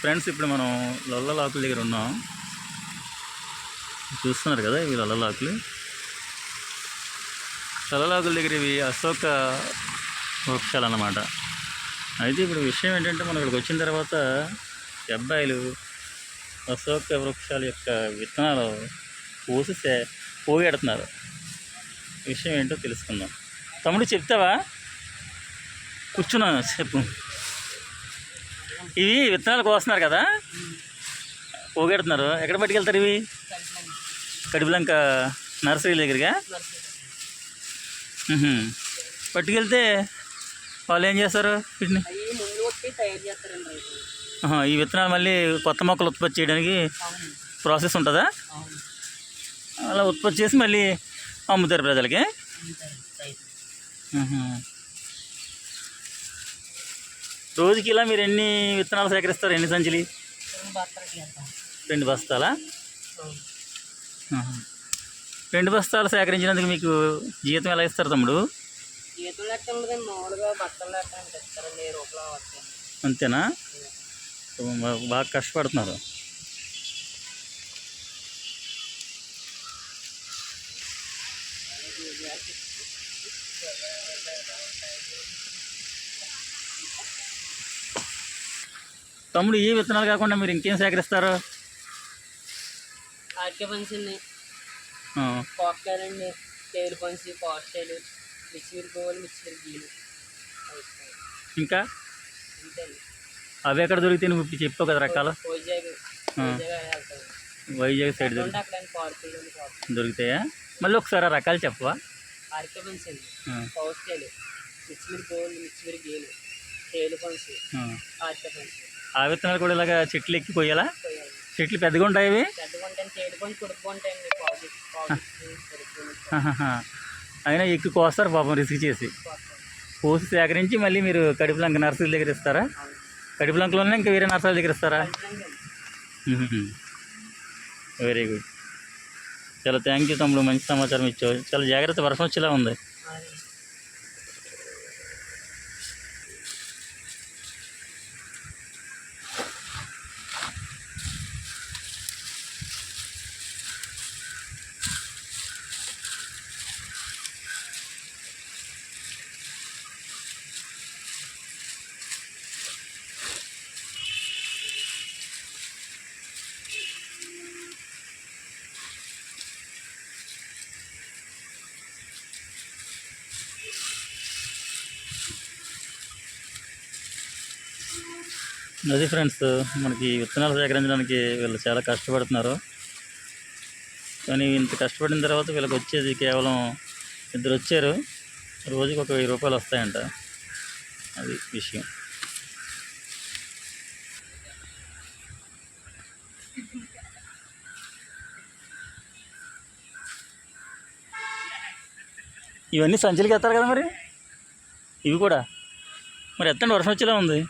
Friends ఇప్పుడు మనం లొల్లలాకుల దగ్గర ఉన్నాం. చూస్తున్నారు కదా ఇవి లొల్లలాకులు లొల్లలాకుల దగ్గర ఇవి అశోక వృక్షాలు అన్నమాట. అయితే ఇప్పుడు విషయం ఏంటంటే మనం ఇక్కడికి వచ్చిన తర్వాత అబ్బాయిలు అశోక వృక్షాల యొక్క విత్తనాలు పోసి సే- పోగెడుతున్నారు. విషయం ఏంటో తెలుసుకుందాం. తమ్ముడు చెప్తావా? కూర్చున్నా చెప్పు. ఇవి విత్తనాలు కోస్తున్నారు కదా? పోగెడుతున్నారు. ఎక్కడ పట్టుకెళ్తారు ఇవి? కడిపిలంక నర్సరీ దగ్గరగా. పట్టుకెళ్తే వాళ్ళు ఏం చేస్తారు? వీటిని? ఈ విత్తనాలు మళ్ళీ కొత్త మొక్కలు ఉత్పత్తి చేయడానికి ప్రాసెస్ ఉంటుందా? అలా ఉత్పత్తి చేసి మళ్ళీ అమ్ముతారు ప్రజలకి. రోజుకి ఇలా మీరు ఎన్ని విత్తనాలు సేకరిస్తారు? ఎన్ని సంచులు? రెండు బస్తాలా. రెండు బస్తాలు సేకరించినందుకు మీకు జీతం ఎలా ఇస్తారు తమ్ముడు? జీతం లెక్క ఉండదండి. తమ్ముడు ఈ విత్తనాలు కాకుండా మీరు ఇంకేం సేకరిస్తారు? ఆర్కే పంచండి ఆ, కోక్కాయలండి తేలు పంచి కోస్తాయలు మిచ్చిమిరి పువ్వులు మిచ్చిమిరి గీలు. ఇంకా? అవి ఎక్కడ దొరికితే నువ్వు చెప్పావు కదా రకాలు? వైజాగ్ సైడ్ దొరుకుతాయా? మళ్ళీ ఒకసారి ఆ రకాలు చెప్పవా? ఆర్కే పంచండి ఆ, కోస్తాయలు మిచ్చిమిరి పువ్వులు మిచ్చిమిరి గీలు. తేలు పంచి. ఆర్కే పంచి ఆ విత్తనాలు కూడా ఇలాగ చెట్లు ఎక్కి కొయ్యాలా పోయాలి? చెట్లు పెద్దగా ఉంటాయి ఆహాహా. అయినా ఎక్కువ కోస్తారు పాపం రిస్క్ చేసి. కోసి సేకరించి మళ్ళీ మీరు కడుపులంక నర్సరీ దగ్గర ఇస్తారా? కడుపులంకలోనే ఇంకా వేరే నర్సరీ దగ్గర ఇస్తారా? వెరీ గుడ్ చాలా థ్యాంక్ యూ తమ్ముడు మంచి సమాచారం ఇచ్చావు. చాలా జాగ్రత్త వర్షం వచ్చేలా ఉంది. అది ఫ్రెండ్స్ మనకి విత్తనాలు సేకరించడానికి వీళ్ళు చాలా కష్టపడుతున్నారు. కానీ ఇంత కష్టపడిన తర్వాత వీళ్ళకి వచ్చేది కేవలం ఇద్దరు వచ్చారు. రోజుకి ఒక వెయ్యి రూపాయలు వస్తాయంట. అది విషయం. ఇవన్నీ సంచులకి ఎత్తారు కదా మరి? ఇవి కూడా? మరి ఎత్తండి వర్షం వచ్చేలా ఉంది.